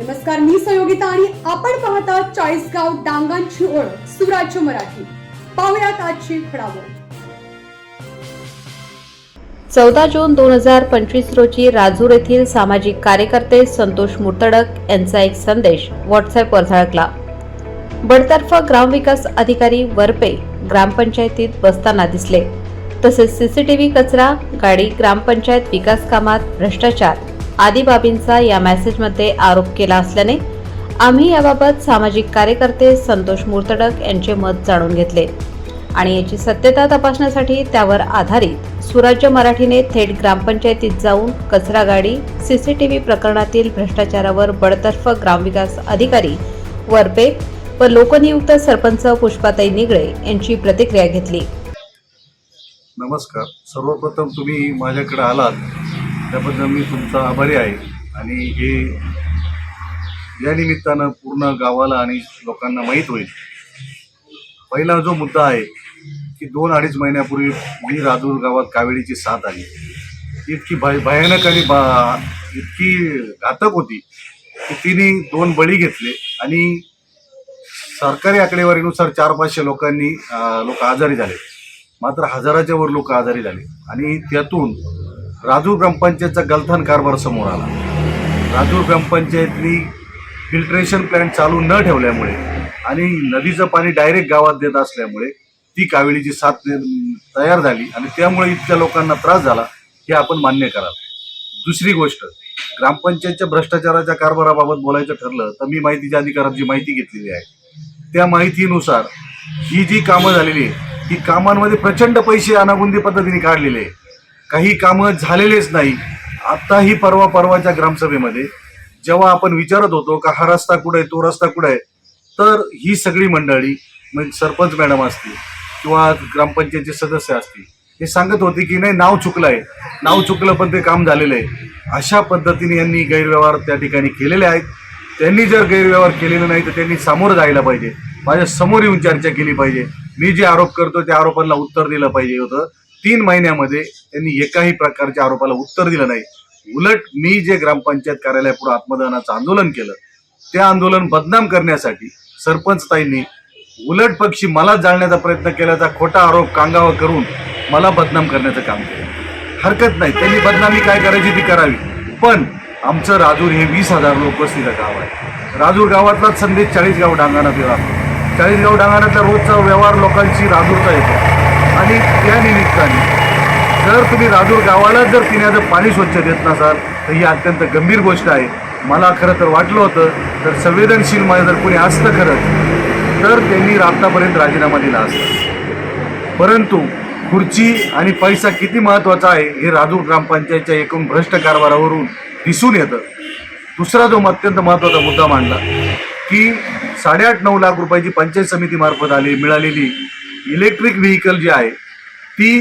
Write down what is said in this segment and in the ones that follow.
नमस्कार मी संयोगिता आणि आपण पाहता चाळीसगाव डांगांची ओळख सुराज्य मराठी. पाहुयात आजची घडामोड. चौदा जून दोन हजार पंचवीस रोजी राजूर येथील सामाजिक कार्यकर्ते संतोष मुर्तडक यांचा एक संदेश व्हॉट्सअपवर झळकला. बडतर्फ ग्रामविकास अधिकारी वरपे ग्रामपंचायतीत बसताना दिसले. तसेच सीसीटीव्ही कचरा गाडी ग्रामपंचायत विकास कामात भ्रष्टाचार आदी बाबींचा या मेसेजमध्ये आरोप केला असल्याने आम्ही याबाबत सामाजिक कार्यकर्ते संतोष मुर्तडक यांचे मत जाणून घेतले. आणि याची सत्यता तपासण्यासाठी त्यावर आधारित सुराज्य मराठीने थेट ग्रामपंचायतीत जाऊन कचरा गाडी सीसीटीव्ही प्रकरणातील भ्रष्टाचारावर बडतर्फ ग्रामविकास अधिकारी वरपे व लोकनियुक्त सरपंच पुष्पाताई निगळे यांची प्रतिक्रिया घेतली. नमस्कार. सर्वप्रथम तुम्ही माझ्याकडे आलात. त्याबद्दल मी तुमचा आभारी आहे. आणि हे या निमित्तानं पूर्ण गावाला आणि लोकांना माहीत होईल. पहिला जो मुद्दा आहे की दोन अडीच महिन्यापूर्वी मी राजूर गावात कावेळीची साथ आली. इतकी भय भयानक आणि बा इतकी घातक होती की तिने दोन बळी घेतले आणि सरकारी आकडेवारीनुसार चार पाचशे लोकांनी लोक आजारी झाले. मात्र हजाराच्या वर लोक आजारी झाले. आणि त्यातून राजूर ग्रामपंचायतचा गलथान कारभार समोर आला. राजूर ग्रामपंचायतनी फिल्ट्रेशन प्लॅन्ट चालू न ठेवल्यामुळे आणि नदीचं पाणी डायरेक्ट गावात देत असल्यामुळे ती कावेळीची साथ तयार झाली आणि त्यामुळे इतक्या लोकांना त्रास झाला हे आपण मान्य करावं दुसरी गोष्ट ग्रामपंचायतच्या भ्रष्टाचाराच्या कारभाराबाबत बोलायचं ठरलं तर मी माहितीच्या अधिकारात जी माहिती घेतलेली आहे त्या माहितीनुसार ही जी कामं झालेली आहे ही कामांमध्ये प्रचंड पैसे अनागुंदी पद्धतीने काढलेले आहे काही कामं झालेलेच नाही. आत्ताही परवा परवाच्या ग्रामसभेमध्ये जेव्हा आपण विचारत होतो का हा रस्ता कुठे आहे तो रस्ता कुठे आहे तर ही सगळी मंडळी म्हणजे सरपंच मॅडम असतील किंवा ग्रामपंचायतचे सदस्य असतील हे सांगत होते की नाही नाव चुकलं आहे. नाव चुकलं पण ते काम झालेलं आहे. अशा पद्धतीने यांनी गैरव्यवहार त्या ठिकाणी केलेले आहेत. त्यांनी जर गैरव्यवहार केलेले नाही तर त्यांनी सामोरं जायला पाहिजे. माझ्यासमोर येऊन चर्चा केली पाहिजे. मी जे आरोप करतो त्या आरोपांना उत्तर दिलं पाहिजे होतं. तीन महिन्यामध्ये त्यांनी एकाही प्रकारच्या आरोपाला उत्तर दिलं नाही. उलट मी जे ग्रामपंचायत कार्यालयापुढे आत्मदानाचं आंदोलन केलं ते आंदोलन बदनाम करण्यासाठी सरपंच ताईंनी उलट पक्षी मला जाळण्याचा प्रयत्न केल्याचा खोटा आरोप कांगावा करून मला बदनाम करण्याचं काम केलं. हरकत नाही त्यांनी बदनामी काय करायची ती करावी. पण आमचं राजूर हे वीस हजार लोक वस्तीचं गाव आहे. राजूर गावातलाच संदेश चाळीसगाव डांगाणात राहतो चाळीसगाव डांगाणातला रोजचा व्यवहार लोकांची राजूरचा येतो. आणि त्या निमित्ताने. जर तुम्ही राजूर गावाला जर पिण्याचं पाणी स्वच्छ देत नसाल तर ही अत्यंत गंभीर गोष्ट आहे. मला खरं तर वाटलं होतं तर संवेदनशील माझं जर कोणी असतं खरं तर त्यांनी आत्तापर्यंत राजीनामा दिला असता. परंतु खुर्ची आणि पैसा किती महत्त्वाचा आहे हे राजूर ग्रामपंचायतच्या एकूण भ्रष्ट कारभारावरून दिसून येतं. दुसरा जो अत्यंत महत्त्वाचा मुद्दा मांडला की साडेआठ नऊ लाख रुपयाची पंचायत समितीमार्फत आली मिळालेली इलेक्ट्रिक व्हेकल जी आहे ती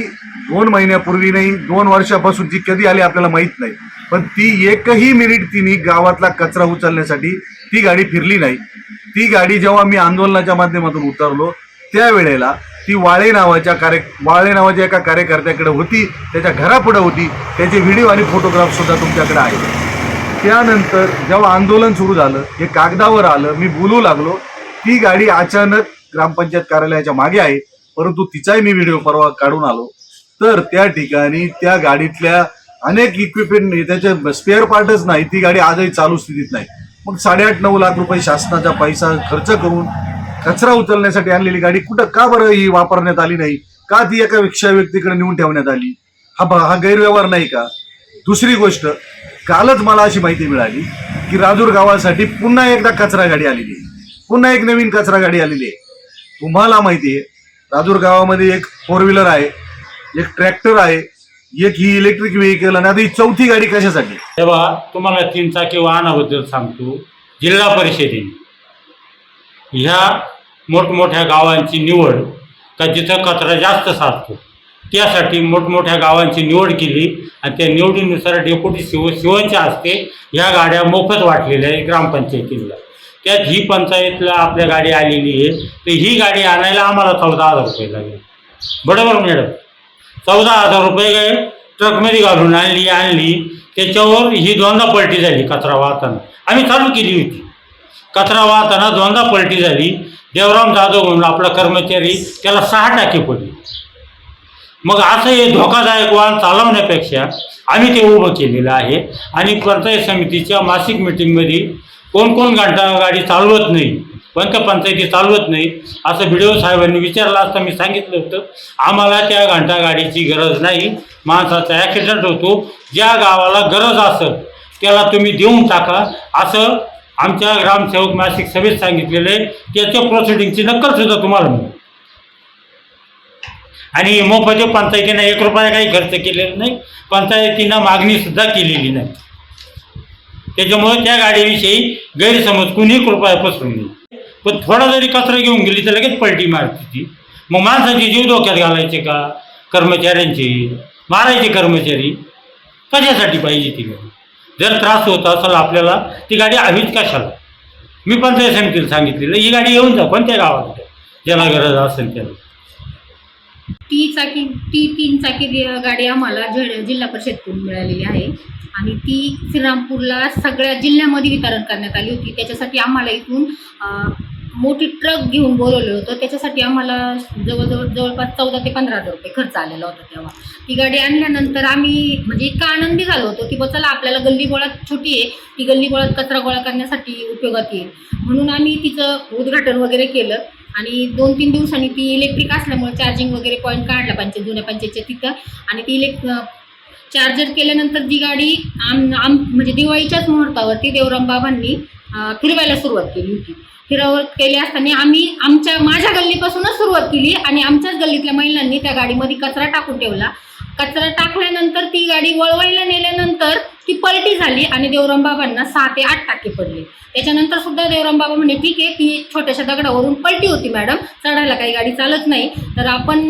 दोन महिन्यापूर्वी नाही दोन वर्षापासून ती कधी आली आपल्याला माहीत नाही. पण ती एकही मिनिट तिने गावातला कचरा उचलण्यासाठी ती गाडी फिरली नाही. ती गाडी जेव्हा मी आंदोलनाच्या माध्यमातून उतरलो त्यावेळेला ती वाळे नावाच्या कार्य वाळे नावाच्या एका कार्यकर्त्याकडे होती त्याच्या घरापुढं होती त्याचे व्हिडिओ आणि फोटोग्राफसुद्धा तुमच्याकडे आहेत. त्यानंतर जेव्हा आंदोलन सुरू झालं हे कागदावर आलं मी बोलू लागलो ती गाडी अचानक ग्रामपंचायत कार्यालयाच्या मागे आहे परंतु तिचाही मी व्हिडिओ परवा काढून आलो. तर त्या ठिकाणी त्या गाडीतल्या अनेक इक्विपमेंट म्हणजे त्याचे स्पेअर पार्टच नाही ती गाडी आजही चालू स्थितीत नाही. मग साडेआठ नऊ लाख रुपये शासनाचा पैसा खर्च करून कचरा उचलण्यासाठी आणलेली गाडी कुठं का बरं ही वापरण्यात आली नाही? का ती एका रिक्षा व्यक्तीकडे नेऊन ठेवण्यात आली? हा हा गैरव्यवहार नाही का? दुसरी गोष्ट कालच मला अशी माहिती मिळाली की राजूर गावासाठी पुन्हा एकदा कचरा गाडी आलेली आहे. पुन्हा एक नवीन कचरा गाडी आलेली आहे. तुम्हाला माहिती आहे राजूर गावामध्ये एक फोर व्हीलर आहे एक ट्रॅक्टर आहे एक ही इलेक्ट्रिक व्हेकल आणि आता ही चौथी गाडी कशासाठी? तेव्हा तुम्हाला तीन चाकी वाहनाबद्दल सांगतो. जिल्हा परिषदेने ह्या मोठमोठ्या गावांची निवड का जिथं कचरा जास्त साचतो त्यासाठी मोठमोठ्या गावांची निवड केली आणि त्या निवडीनुसार डेप्युटी शिव शिवनच्या हस्ते ह्या गाड्या मोफत वाटलेल्या आहे ग्रामपंचायतीला त्यात ही पंचायतला आपल्या गाडी आलेली आहे तर ही गाडी आणायला आम्हाला चौदा हजार रुपये लागेल. बरोबर मॅडम? चौदा हजार रुपये ट्रकमध्ये घालून आणली आणली. त्याच्यावर ही दोनदा पलटी झाली कचरा वाहताना. आम्ही चालू केली होती. कचरा वाहताना दोनदा पलटी झाली. देवराम जाधव म्हणून आपला कर्मचारी त्याला सहा टाके पडले. मग असं हे धोकादायक वाहन चालवण्यापेक्षा आम्ही ते उभं केलेलं आहे. आणि पंचायत समितीच्या मासिक मिटिंगमध्ये कोण कोण घंटा गाडी चालवत नाही कोणत्या पंचायती चालवत नाही असं बी साहेबांनी विचारलं असता मी सांगितलं होतं. आम्हाला त्या घंटा गाडीची गरज नाही. माणसाचा ॲक्सिडेंट होतो. ज्या गावाला गरज असेल त्याला तुम्ही देऊन टाका. असं आमच्या ग्रामसेवक मासिक सभेत सांगितलेलं आहे. त्याच्या प्रोसिडिंगची नक्कलसुद्धा तुम्हाला मिळेल. आणि मोफाच्या पंचायतीनं एक रुपया काही खर्च केलेला नाही. पंचायतीनं मागणीसुद्धा केलेली नाही. त्याच्यामुळे त्या गाडीविषयी गैरसमज कुणी कृपया पसरू नये. पण थोडा जरी कचरा घेऊन गेली तर लगेच पलटी मारते ती. मग माणसाचे जीव धोक्यात घालायचे का? कर्मचाऱ्यांचे मारायचे कर्मचारी. कशासाठी पाहिजे ती गाडी? जर त्रास होत असेल आपल्याला ती गाडी हवीच कशाला? मी पंचायत समितीला सांगितलेलं ही गाडी येऊन जा कोणत्या गावात. ज्याला गरज असेल त्याला ती चाकी ती तीन चाकी गाडी आम्हाला झेड जिल्हा परिषदकडून मिळालेली आहे. आणि ती श्रीरामपूरला सगळ्या जिल्ह्यामध्ये वितरण करण्यात आली होती. त्याच्यासाठी आम्हाला इथून मोठी ट्रक घेऊन बोलवलं होतं. त्याच्यासाठी आम्हाला जवळजवळ जवळपास चौदा ते पंधरा हजार रुपये खर्च आलेला होता तेव्हा. ती गाडी आणल्यानंतर आम्ही म्हणजे इतका आनंदी झालो होतो की बा चला आपल्याला गल्ली गोळात छोटी आहे. ती गल्ली गोळात कचरा गोळा करण्यासाठी उपयोगात येईल. म्हणून आम्ही तिचं उद्घाटन वगैरे केलं. आणि दोन तीन दिवसांनी ती इलेक्ट्रिक असल्यामुळे चार्जिंग वगैरे पॉईंट काढला पंचायत जुन्या पंचायतच्या तिथं. आणि ती इलेक् चार्जर केल्यानंतर जी गाडी आम आम म्हणजे दिवाळीच्याच मुहूर्तावरती देवराम बाबांनी फिरवायला सुरुवात केली होती. फिरवत केली असताना आम्ही आमच्या माझ्या गल्लीपासूनच सुरुवात केली आणि आमच्याच गल्लीतल्या महिलांनी त्या गाडीमध्ये कचरा टाकून ठेवला. कचरा टाकल्यानंतर ती गाडी वळवायला नेल्यानंतर ती पलटी झाली आणि देवराम बाबांना सहा ते आठ टाके पडले. त्याच्यानंतर सुद्धा देवराम बाबा म्हणे ठीक आहे ती छोट्याशा दगडावरून पलटी होती मॅडम चढायला काही गाडी चालत नाही. तर आपण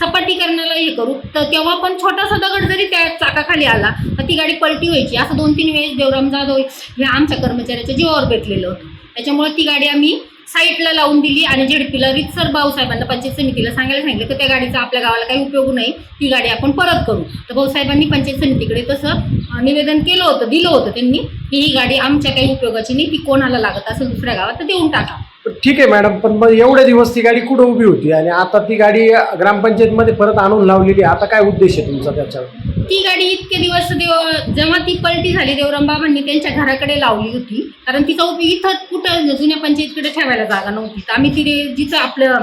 सपाटीकरणाला हे करू. तर तेव्हा पण छोटासा दगड जरी त्या चाकाखाली आला तर ती गाडी पलटी व्हायची. असं दोन तीन वेळेस देवराम जाधव ह्या आमच्या कर्मचाऱ्याच्या जीवावर भेटलेलं होतं. त्याच्यामुळे ती गाडी आम्ही साईटला लावून दिली आणि झेडपीला रितसर भाऊसाहेबांना पंचायत समितीला सांगायला सांगितलं की त्या गाडीचा आपल्या गावाला काही उपयोग नाही ती गाडी आपण परत करू. तर भाऊसाहेबांनी पंचायत समितीकडे तसं निवेदन केलं होतं दिलं होतं त्यांनी की ही गाडी आमच्या काही उपयोगाची नाही ती कोणाला लागत असेल दुसऱ्या गावात तर देऊन टाका. ठीक आहे मॅडम पण मग एवढे दिवस ती गाडी कुठं उभी होती? आणि आता ती गाडी ग्रामपंचायतमध्ये परत आणून लावलेली आहे. आता काय उद्देश आहे तुमचा त्याच्यावर? ती गाडी इतके दिवस देव जेव्हा ती पलटी झाली देवराम बाबांनी त्यांच्या घराकडे लावली होती. कारण तिचा उपयोग इथं कुठं जुन्या पंचायतीकडे ठेवायला जागा नव्हती. तर आम्ही तिथे जिथं आपलं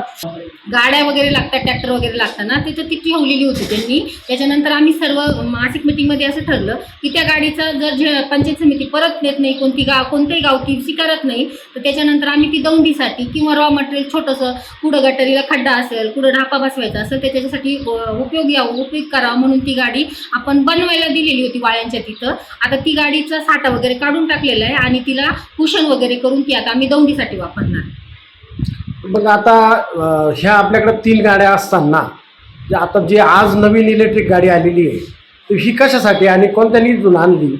गाड्या वगैरे लागतात ट्रॅक्टर वगैरे लागतात ना तिथं ती ठेवलेली होती त्यांनी. त्याच्यानंतर आम्ही सर्व मासिक मिटिंगमध्ये असं ठरलं की त्या गाडीचं जर पंचायत समिती परत नेत नाही कोणती गाव कोणतंही गाव ती स्वीकारत नाही तर त्याच्यानंतर आम्ही ती दौंडीसाठी किंवा रॉ मटेरियल छोटंसं कुठं गटरीला खड्डा असेल कुठं ढापा बसवायचा असेल त्याच्यासाठी उपयोग यावं उपयोग करावा म्हणून ती गाडी आपण बनवायला दिलेली होती वाळ्यांच्या तिथं. आता ती गाडीचा साठा वगैरे काढून टाकलेला आहे आणि तिला कुशन वगैरे करून ती आता आम्ही दौंडीसाठी वापरणार. मग आता अं, ह्या आपल्याकडे तीन गाड्या असताना जे आता जी आज नवीन इलेक्ट्रिक गाडी आलेली आहे तर ही कशासाठी आणि कोणत्या निधीतून आणली?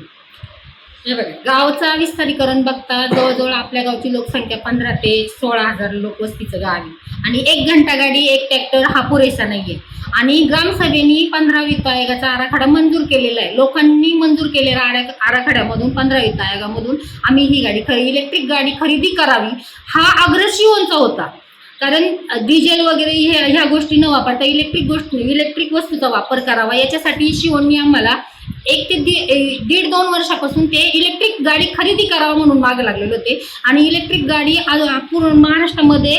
हे बघा गावचा विस्तारीकरण बघता जवळजवळ आपल्या गावची लोकसंख्या पंधरा ते सोळा हजार लोक वस्तीचं गाव आहे. आणि एक घंटा गाडी एक ट्रॅक्टर हा पुरेसा नाहीये. आणि ग्रामसभेने पंधरा वित्त आयोगाचा आराखडा मंजूर केलेला आहे. लोकांनी मंजूर केलेल्या आरा आराखड्यामधून पंधरा वित्त आयोगामधून आम्ही ही गाडी खरी इलेक्ट्रिक गाडी खरेदी करावी हा आग्रह होता. कारण डिझेल वगैरे ह्या ह्या गोष्टी न वापरता इलेक्ट्रिक गोष्टी इलेक्ट्रिक वस्तूचा वापर करावा. याच्यासाठी शिवोंनी आम्हाला एक ते दीड दोन वर्षापासून ते इलेक्ट्रिक गाडी खरेदी करावा म्हणून मागे लागलेले होते. आणि इलेक्ट्रिक गाडी पूर्ण महाराष्ट्रामध्ये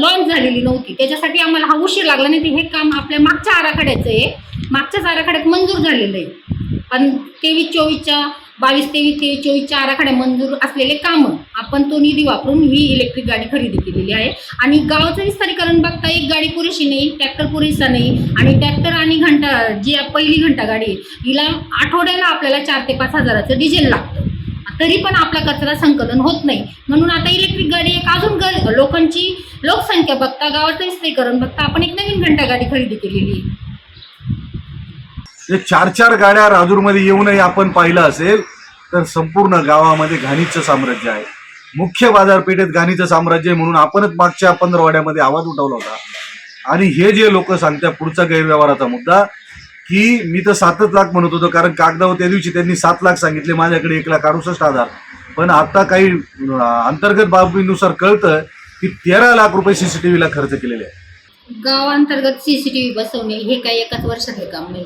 लॉन्च झालेली नव्हती. त्याच्यासाठी आम्हाला हा उशीर लागला नाही ते हे काम आपल्या मागच्या आराखड्याचं आहे. मागच्याच आराखड्यात मंजूर झालेलं आहे. पण तेवीस चोवीसच्या बावीस तेवीस तेवीस चोवीसच्या आराखड्या मंजूर असलेले कामं. आपण तो निधी वापरून ही इलेक्ट्रिक गाडी खरेदी केलेली आहे. आणि गावाचं विस्तारीकरण बघता एक गाडी पुरेशी नाही ट्रॅक्टर पुरेसा नाही. आणि ट्रॅक्टर आणि घंटा जी पहिली घंटा गाडी आहे हिला आठवड्याला आपल्याला चार ते पाच हजाराचं डिझेल लागतं. तरी पण आपला कचरा संकलन होत नाही. म्हणून आता इलेक्ट्रिक गाडी एक अजून गर लोकांची लोकसंख्या बघता गावाचं विस्तारीकरण बघता आपण एक नवीन घंटा गाडी खरेदी केलेली आहे. म्हणजे जे चार चार गाड्या राजूरमध्ये येऊनही आपण पाहिलं असेल तर संपूर्ण गावामध्ये घाणीचं साम्राज्य आहे. मुख्य बाजारपेठेत घाणीचं साम्राज्य आहे म्हणून आपणच मागच्या पंधरवाड्यामध्ये आवाज उठवला होता. आणि हे जे लोक सांगतात पुढचा गैरव्यवहाराचा मुद्दा की मी तर सातच लाख म्हणत होतो कारण कागदावर त्या दिवशी त्यांनी सात लाख सांगितले माझ्याकडे एक लाख अडुसष्ट हजार. पण आता काही अंतर्गत बाबीनुसार कळतं की तेरा लाख रुपये सीसीटीव्हीला खर्च केलेले आहे गावांतर्गत सीसीटीव्ही बसवणे हे काही एकाच वर्षातले काम नाही.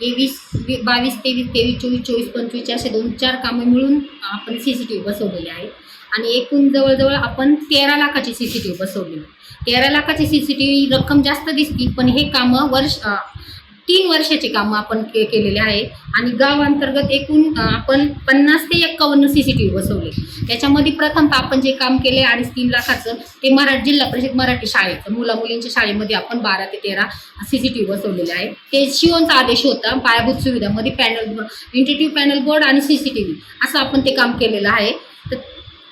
हे वीस वी- बावीस तेवीस तेवीस चोवीस चोवीस पंचवीस असे दोन चार कामं मिळून आपण सी सी टी व्ही बसवलेले आहेत. आणि एकूण जवळजवळ आपण तेरा लाखाची सी सी टी व्ही बसवलेली तेरा लाखाची सी सी टी व्ही रक्कम जास्त दिसती पण हे कामं वर्ष तीन वर्षाची कामं आपण के केलेले आहे आणि गावांतर्गत एकूण आपण पन्नास ते एक्कावन्न सी सी टी व्ही बसवले. त्याच्यामध्ये प्रथमतः आपण जे काम केले अडीच तीन लाखाचं ते मराठी जिल्हा परिषद मराठी शाळेचं. मुला मुलींच्या शाळेमध्ये आपण बारा ते तेरा सी सी टी व्ही बसवलेले आहे ते शिवनचा आदेश होता पायाभूत सुविधामध्ये पॅनल इंटेटिव्ह पॅनल बोर्ड आणि सी सी टी व्ही असं आपण ते काम केलेलं आहे. तर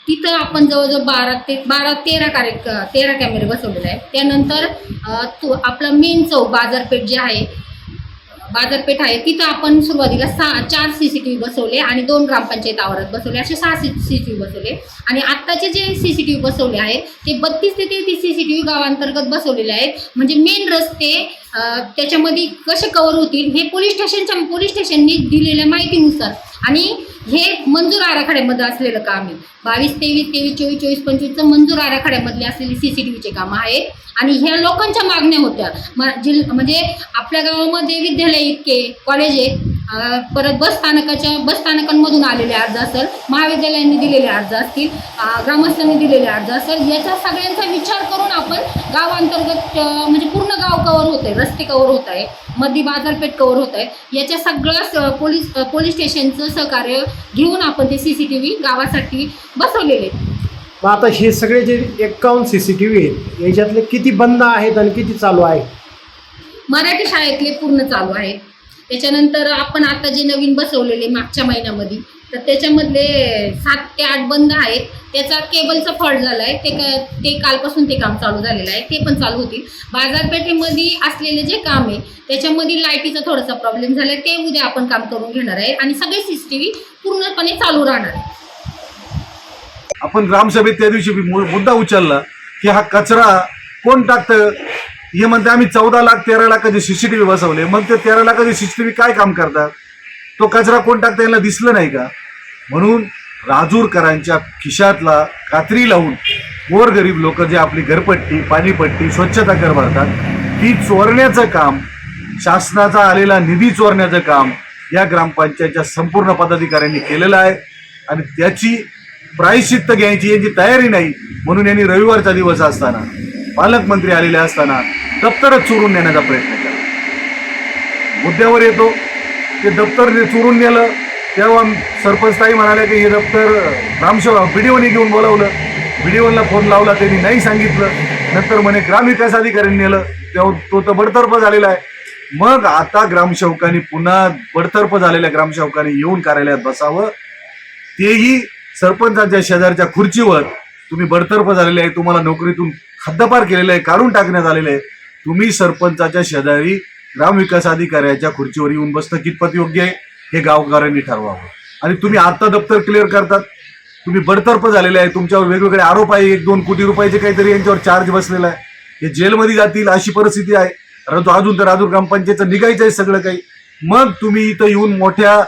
तिथं आपण जवळजवळ बारा ते बारा तेरा कार्य तेरा कॅमेरे बसवलेले आहेत. त्यानंतर तो आपला मेन चौक बाजारपेठ जे आहे बाजारपेठ आहे. तिथं आपण सुरुवातीला सहा चार सी सी टी व्ही बसवले आणि दोन ग्रामपंचायत आवारात बसवले. असे सहा सी सी टी व्ही बसवले. आणि आत्ताचे जे सी सी टी व्ही बसवले आहेत ते बत्तीस ते तेहतीस सी सी टी व्ही गावांतर्गत बसवलेले आहेत. म्हणजे मेन रस्ते त्याच्यामध्ये कसे कवर होतील हे पोलीस स्टेशनच्या पोलीस स्टेशननी दिलेल्या माहितीनुसार. आणि हे मंजूर आराखड्यामध्ये असलेलं काम आहे. बावीस तेवीस तेवीस चोवीस चोवीस पंचवीसचं मंजूर आराखड्यामधले असलेले सी सी टी व्हीचे कामं आहेत. आणि ह्या लोकांच्या मागण्या होत्या. म जिल म्हणजे आपल्या गावामध्ये विद्यालय इतके कॉलेज आहेत. परत बस स्थानकाच्या बस स्थानकांमधून आलेले अर्ज असेल महाविद्यालयांनी दिलेले अर्ज असतील ग्रामस्थांनी दिलेले अर्ज असेल याचा सगळ्यांचा विचार करून आपण गावांतर्गत म्हणजे पूर्ण गाव कव्हर होत आहे रस्ते कव्हर होत आहे मधी बाजारपेठ कव्हर होत आहे याच्या सगळं पोलीस पोलीस स्टेशनचं सहकार्य घेऊन आपण ते सी सी टी व्ही गावासाठी बसवलेले आहेत. मग आता हे सगळे जे एक्कावन्न सी सी टी व्ही आहेत याच्यातले किती बंद आहेत आणि किती चालू आहे मराठी शाळेतले पूर्ण चालू आहेत. त्याच्यानंतर आपण आता जे नवीन बसवलेले मागच्या महिन्यामध्ये तर त्याच्यामधले सात ते आठ बंद आहेत. त्याचा केबलचा फॉल्ट झाला आहे. ते का ते कालपासून ते काम चालू झालेलं आहे. ते पण चालू होतील. बाजारपेठेमध्ये असलेले जे काम आहे त्याच्यामध्ये लाईटीचा थोडासा प्रॉब्लेम झाला आहे ते उद्या आपण काम करून घेणार आहे. आणि सगळे सी सी टी व्ही पूर्णपणे चालू राहणार. आहे आपण ग्रामसभेत त्या दिवशी मुद्दा उचलला की हा कचरा कोण टाकतं? हे म्हणते आम्ही चौदा लाख तेरा लाखाचे सीसीटीव्ही बसवले. मग ते तेरा लाखाचे सीसीटीव्ही काय काम करतात? तो कचरा कोण टाकता यांना दिसलं नाही का? म्हणून राजूरकरांच्या खिशातला कात्री लावून गोरगरीब लोक जे आपली घरपट्टी पाणीपट्टी स्वच्छता कर भरतात ती चोरण्याचं काम शासनाचा आलेला निधी चोरण्याचं काम या ग्रामपंचायतच्या संपूर्ण पदाधिकाऱ्यांनी केलेलं आहे. आणि त्याची प्रायश्चित्त घ्यायची यांची तयारी नाही म्हणून यांनी रविवारचा दिवस असताना पालकमंत्री आलेले असताना दप्तरच चोरून नेण्याचा प्रयत्न केला. मुद्द्यावर येतो ते दप्तर जे चोरून नेलं तेव्हा सरपंचताई म्हणाल्या म्हणाले की हे दप्तर डी बीडीओने घेऊन बोलावलं. बीडीओला फोन लावला त्यांनी नाही सांगितलं. नंतर म्हणे ग्रामविकास अधिकाऱ्यांनी नेलं. तेव्हा तो तर बडतर्फ झालेला आहे. मग आता ग्रामसेवकांनी पुन्हा बडतर्फ झालेल्या ग्रामसेवकांनी येऊन कार्यालयात बसावं. तेही सरपंचांच्या शेजारच्या खुर्चीवर. तुम्ही बडतर्फ झालेले आहे तुम्हाला नोकरीतून हद्दपार केलेलं आहे काढून टाकण्यात आलेलं आहे. तुम्ही सरपंचाच्या शेजारी ग्रामविकास अधिकाऱ्याच्या खुर्चीवर येऊन बसणं कितपत योग्य आहे हे गावकऱ्यांनी ठरवावं. आणि तुम्ही आता दप्तर क्लिअर करतात. तुम्ही बडतर्फ झालेले आहे तुमच्यावर वेगवेगळे आरोप आहे एक दोन कोटी रुपयाचे काहीतरी यांच्यावर चार्ज बसलेला आहे. हे जेलमध्ये जातील अशी परिस्थिती आहे परंतु अजून तर अजून ग्रामपंचायतचं निघायचं आहे सगळं काही. मग तुम्ही इथं येऊन मोठ्या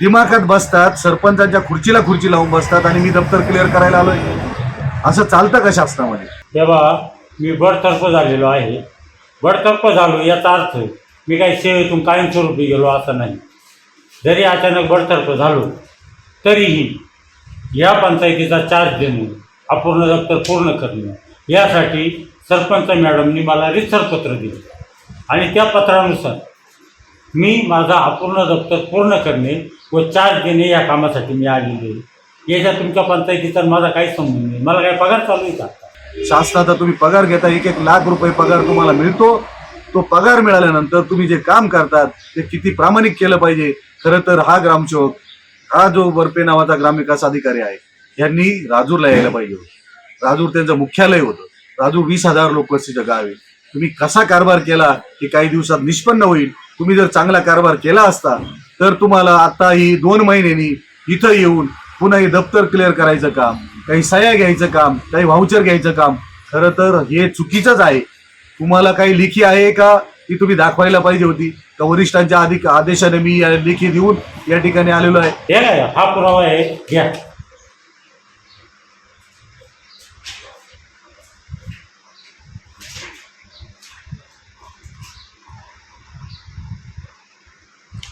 दिमाखात बसतात सरपंचाच्या खुर्चीला खुर्ची लावून बसतात आणि मी दप्तर क्लिअर करायला आलोय. असं चालतं का शासनामध्ये? तेव्हा मी बडतर्फ झालेलो आहे. बडतर्फ झालो याचा अर्थ मी काही सेवेतून कायमस्वरूपी गेलो असं नाही. जरी अचानक बडतर्फ झालो तरीही या पंचायतीचा चार्ज देणं अपूर्ण दफ्तर पूर्ण करणं यासाठी सरपंच मॅडमनी मला रिसर पत्र दिलं. आणि त्या पत्रानुसार मी माझा अपूर्ण दफ्तर पूर्ण करणे व चार्ज देणे या कामासाठी मी आलेले आहे. याच्या तुमच्या पंचायतीचा माझा काही संबंध नाही. मला काय पगार चालू आहे का? शासनाचा तुम्ही पगार घेता एक एक लाख रुपये पगार तुम्हाला मिळतो. तो पगार मिळाल्यानंतर तुम्ही जे काम करतात ते किती प्रामाणिक केलं पाहिजे. खरं तर हा ग्रामसेवक हा जो बर्पे नावाचा ग्रामविकास अधिकारी आहे यांनी राजूरला यायला पाहिजे होतं. राजूर त्यांचं मुख्यालय होतं. राजूर वीस हजार लोकवस्तीचं गाव आहे. तुम्ही कसा कारभार केला की काही दिवसात निष्पन्न होईल. तुम्ही जर चांगला कारभार केला असता तर तुम्हाला आता ही दोन महिन्यांनी इथं येऊन पुन्हा हे दप्तर क्लिअर करायचं काम. काही सह्या घ्यायचं काम काही व्हाउचर घ्यायचं काम. खरं तर हे चुकीचंच आहे. तुम्हाला काही लिखी आहे का? ती तुम्ही दाखवायला पाहिजे होती. का वरिष्ठांच्या अधिक आदेशाने मी या लेखी देऊन या ठिकाणी आलेलो आहे? हे काय? हा पुरावा आहे. घ्या.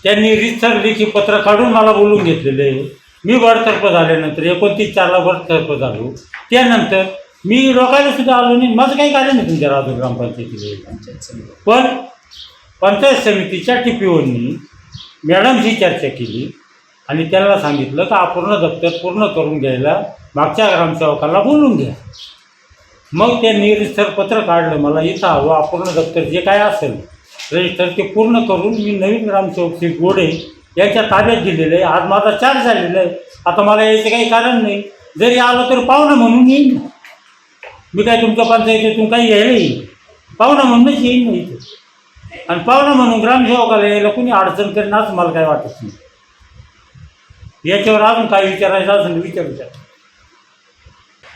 त्यांनी रितसर लेखी पत्र काढून मला बोलून घेतलेले. आहे मी वडतर्फ झाल्यानंतर एकोणतीस चारला वडतर्फ झालो. त्यानंतर मी लोकायला सुद्धा आलो नाही. माझं काही कार्य नाही तुमच्या राजू ग्रामपंचायतीला पण पंचायत समितीच्या टिपीवरनी मॅडमशी चर्चा केली आणि त्याला सांगितलं का अपूर्ण दप्तर पूर्ण करून घ्यायला मागच्या ग्रामसेवकाला बोलून घ्या. मग ते रजिस्टर पत्र काढलं मला इथं हवं अपूर्ण दप्तर जे काय असेल रजिस्टर ते पूर्ण करून मी नवीन ग्रामसेवक श्री गोडे यांच्या ताब्यात दिलेलं आहे. आज माझा चार्ज झालेला आहे. आता मला यायचं काही कारण नाही. जरी आलो तर पाहुणा म्हणून येईन. मी काय तुमच्या पंचायतीतून काही यायला येईल पाहुणा म्हणूनच येईन मी इथे. आणि पाहुणा म्हणून ग्रामसेवकाला यायला कुणी अडचण करेन असं मला काय वाटत नाही. याच्यावर अजून काय विचारायचं असेल विचार विचारू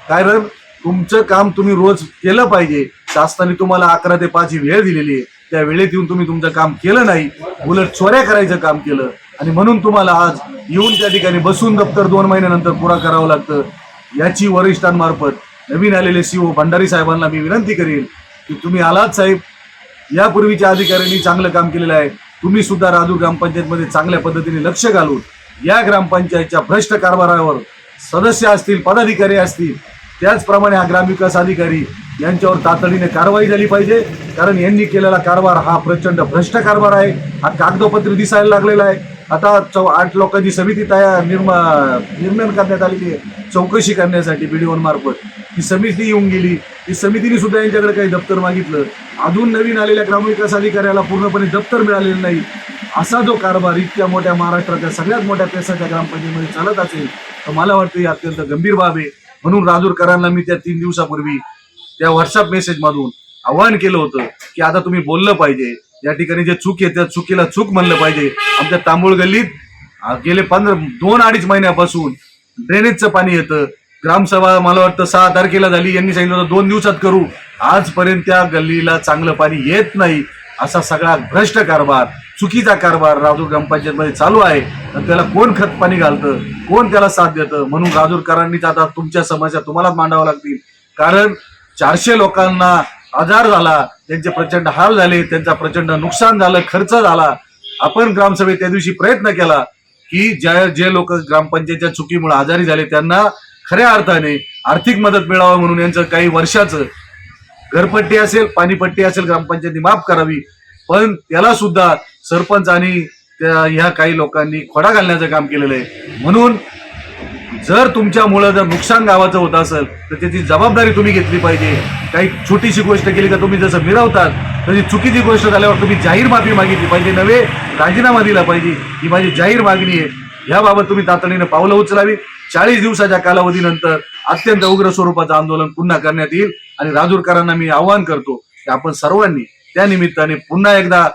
काय कारण तुमचं काम तुम्ही रोज केलं पाहिजे. शासनाने तुम्हाला अकरा ते पाच ही वेळ दिलेली आहे. त्या वेळेत येऊन तुम्ही तुमचं काम केलं नाही. उलट चोऱ्या करायचं काम केलं. आणि म्हणून तुम्हाला आज येऊन त्या ठिकाणी बसून दप्तर दोन महिन्यानंतर पुरा करावं लागतं. याची वरिष्ठांमार्फत नवीन आलेले सीओ भंडारी साहेबांना मी विनंती करेन की तुम्ही आलात साहेब. यापूर्वीच्या अधिकाऱ्यांनी चांगलं काम केलेलं आहे. तुम्ही सुद्धा राजू ग्रामपंचायतमध्ये चांगल्या पद्धतीने लक्ष घालून या ग्रामपंचायतच्या भ्रष्ट कारभारावर सदस्य असतील पदाधिकारी असतील त्याचप्रमाणे हा ग्रामविकास अधिकारी यांच्यावर तातडीने कारवाई झाली पाहिजे. कारण यांनी केलेला कारभार हा प्रचंड भ्रष्ट कारभार आहे. हा कागदोपत्री दिसायला लागलेला आहे. आता चौ आठ लोकांची समिती तयार निर्मा निर्माण करण्यात आलेली आहे चौकशी करण्यासाठी बीडीओ मार्फत. ही समिती येऊन गेली. ही समितीने सुद्धा यांच्याकडे काही दप्तर मागितलं. अजून नवीन आलेल्या ग्रामविकास अधिकाऱ्याला पूर्णपणे दप्तर मिळालेलं नाही. असा जो कारभार इतक्या मोठ्या महाराष्ट्राच्या सगळ्यात मोठ्या पेसाच्या ग्रामपंचायतीमध्ये चालत असेल तर मला वाटतं ही अत्यंत गंभीर बाब आहे. म्हणून राजूरकरांना मी त्या तीन दिवसापूर्वी त्या व्हॉट्सअप मेसेजमधून आवाहन केलं होतं की आता तुम्ही बोललं पाहिजे. या ठिकाणी जे चूक आहे त्या चुकीला चूक म्हणलं पाहिजे. आमच्या तांबूळ गल्लीत गेले पंधरा दोन अडीच महिन्यापासून ड्रेनेजचं पाणी येतं. ग्रामसभा मला वाटतं सहा तारखेला झाली यांनी सांगितलं होतं दोन दिवसात करू. आजपर्यंत त्या गल्लीला चांगलं पाणी येत नाही असा सगळा भ्रष्ट कारभार चुकीचा कारभार राजूर ग्रामपंचायतमध्ये चालू आहे. तर त्याला कोण खत पाणी घालतं? कोण त्याला साथ देतं? म्हणून राजूरकरांनीच आता तुमच्या समस्या तुम्हालाच मांडाव्या लागतील. कारण चारशे लोकांना आजार झाला त्यांचे प्रचंड हाल झाले त्यांचा प्रचंड नुकसान झालं खर्च झाला. आपण ग्रामसभेत त्या दिवशी प्रयत्न केला की ज्या जे लोक ग्रामपंचायतच्या चुकीमुळे आजारी झाले त्यांना खऱ्या अर्थाने आर्थिक मदत मिळावं म्हणून यांचं काही वर्षाचं घरपट्टी असेल पाणीपट्टी असेल ग्रामपंचायती माफ करावी. पण त्याला सुद्धा सरपंच आणि त्या ह्या काही लोकांनी खोडा घालण्याचं काम केलेलं आहे. म्हणून जर तुमच्यामुळं जर नुकसान गावाचं होत असेल तर त्याची जबाबदारी तुम्ही घेतली पाहिजे. काही छोटीशी गोष्ट केली का तुम्ही जसं मिरवतात तशी चुकीची गोष्ट झाल्यावर तुम्ही जाहीर माफी मागितली पाहिजे. नव्हे राजीनामा दिला पाहिजे. ही माझी जाहीर मागणी आहे. याबाबत तुम्ही तातडीनं पावलं उचलावी. चाळीस दिवसाच्या कालावधीनंतर अत्यंत उग्र स्वरूपाचं आंदोलन पुन्हा करण्यात येईल आणि राजूरकरांना मी आवाहन करतो की आपण सर्वांनी त्या निमित्ताने पुन्हा एकदा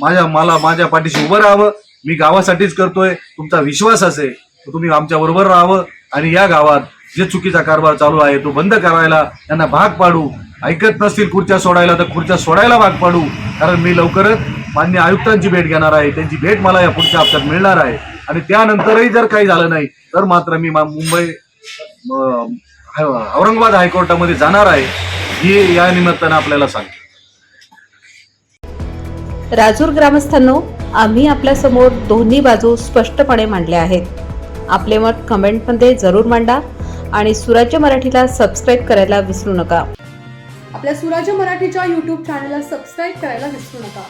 माझ्या मला माझ्या पाठीशी उभं राहावं. मी गावासाठीच करतोय. तुमचा विश्वास असेल. तुम्ही आमच्या बरोबर राहावं आणि या गावात जे चुकीचा कारभार चालू आहे तो बंद करायला त्यांना भाग पाडू. ऐकत नसतील खुर्च्या सोडायला तर खुर्च्या सोडायला भाग पाडू. कारण मी लवकरच मान्य आयुक्तांची भेट घेणार आहे. त्यांची भेट मला या पुढच्या हप्त्यात मिळणार आहे. आणि त्यानंतरही जर काही झालं नाही तर मात्र मी मुंबई औरंगाबाद हायकोर्टामध्ये जाणार आहे. हे या निमित्तानं आपल्याला सांगतो. राजूर ग्रामस्थांनो आम्ही आपल्यासमोर दोन्ही बाजू स्पष्टपणे मांडल्या आहेत. आपले मत कमेंटमध्ये जरूर मांडा आणि सुराज्य मराठीला सबस्क्राईब करायला विसरू नका. आपल्या सुराज्य मराठीच्या यूट्यूब चॅनलला सबस्क्राईब करायला विसरू नका.